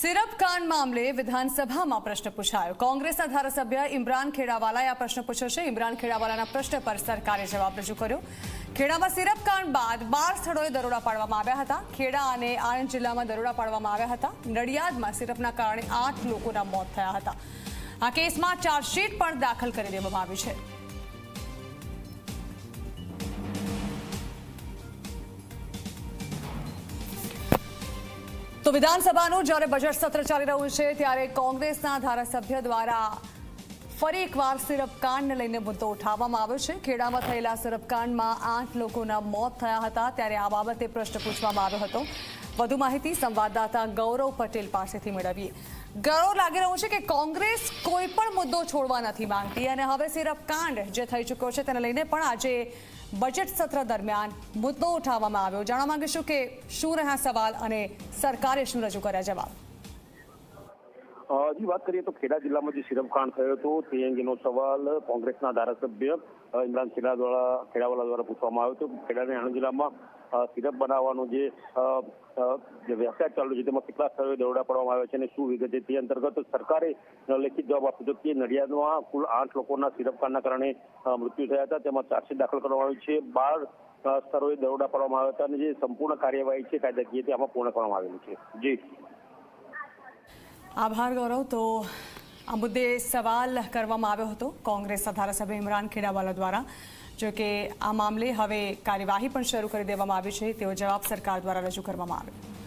Syrup કાંડ મામલે વિધાનસભામાં પ્રશ્ન પૂછાયો. કોંગ્રેસના ધારાસભ્ય ઇમરાન ખેડાવાલાએ આ પ્રશ્ન પૂછ્યો છે. ઇમરાન ખેડાવાલાના પ્રશ્ન પર સરકારે જવાબ રજૂ કર્યો. ખેડામાં સિરપ કાંડ બાદ બાર સ્થળોએ દરોડા પાડવામાં આવ્યા હતા. ખેડા અને આણંદ જિલ્લામાં દરોડા પાડવામાં આવ્યા હતા. નડિયાદમાં સિરપના કારણે આઠ લોકોના મોત થયા હતા. આ કેસમાં ચાર્જશીટ પણ દાખલ કરી દેવામાં આવી છે. તો વિધાનસભાનું જ્યારે બજેટ સત્ર ચાલી રહ્યું છે, ત્યારે કોંગ્રેસના ધારાસભ્ય દ્વારા ફરી એકવાર સિરપકાંડને લઈને મુદ્દો ઉઠાવવામાં આવ્યો છે. ખેડામાં થયેલા સિરપકાંડમાં આઠ લોકોના મોત થયા હતા. ત્યારે આ બાબતે પ્રશ્ન પૂછવામાં આવ્યો હતો. વધુ માહિતી સંવાદદાતા ગૌરવ પટેલ પાસેથી મેળવીએ. ગૌરવ લાગી રહ્યું છે કે કોંગ્રેસ કોઈ પણ મુદ્દો છોડવા નથી માંગતી. અને હવે સિરપ કાંડ જે થઈ ચૂક્યો છે તેને લઈને પણ આજે બજેટ સત્ર દરમિયાન મુદ્દો ઉઠાવવામાં આવ્યો. જાણવા માંગીશું કે શું રહ્યા સવાલ અને સરકારે શું રજૂ કર્યા જવાબ? હજી વાત કરીએ તો ખેડા જિલ્લામાં જે કાંડ થયો હતો, તે અંગેનો સવાલ કોંગ્રેસના ધારાસભ્ય ઇમરાન ખેડા દ્વારા, ખેડાવાલા દ્વારા પૂછવામાં આવ્યો હતો. ખેડાને આણંદ જિલ્લામાં સિરપ બનાવવાનો જે વ્યવસાય ચાલુ છે, તેમાં કેટલા સ્થળોએ દરોડા પાડવામાં આવ્યા છે અને શું વિગત છે તે અંતર્ગત સરકારે લેખિત જવાબ આપ્યો હતો કે નડિયાદમાં કુલ આઠ લોકોના સિરપ કાંડના કારણે મૃત્યુ થયા હતા. તેમાં ચાર્જશીટ દાખલ કરવામાં આવી છે. બાર સ્થળોએ દરોડા પાડવામાં આવ્યા હતા અને જે સંપૂર્ણ કાર્યવાહી છે, કાયદાકીય તે આમાં પૂર્ણ કરવામાં આવેલી છે. જી. આભાર ગૌરવ. તો આ મુદ્દે સવાલ કરવામાં આવ્યો હતો કોંગ્રેસના ધારાસભ્ય ઇમરાન ખેડાવાલા દ્વારા, જો કે આ મામલે હવે કાર્યવાહી પણ શરૂ કરી દેવામાં આવી છે. તેવો જવાબ સરકાર દ્વારા રજૂ કરવામાં આવ્યો.